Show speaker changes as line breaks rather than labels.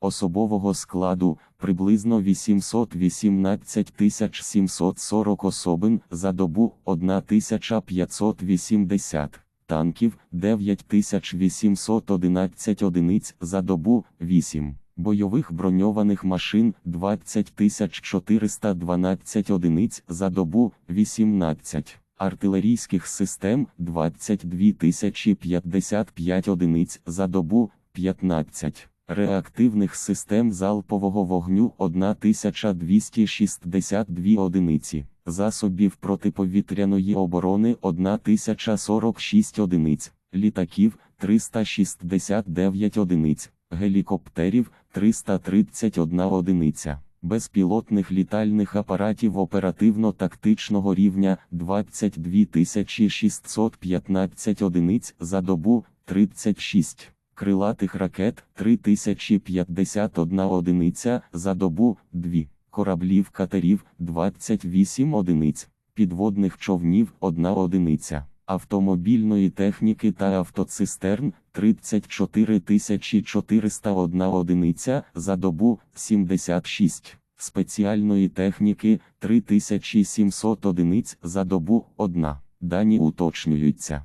особового складу приблизно 818 740 особин за добу 1580 танків 9811 одиниць за добу 8 бойових броньованих машин 20 412 одиниць за добу 18 артилерійських систем 22 055 одиниць за добу 15 реактивних систем залпового вогню 1262 одиниці, засобів протиповітряної оборони 1046 одиниць, літаків 369 одиниць, гелікоптерів 331 одиниця. Безпілотних літальних апаратів оперативно-тактичного рівня 22 615 одиниць за добу 36 крилатих ракет 3051 одиниця за добу 2, кораблів катерів 28 одиниць, підводних човнів 1 одиниця, автомобільної техніки та автоцистерн 34 401 одиниця за добу 76. Спеціальної техніки 3700 одиниць за добу 1. Дані уточнюються.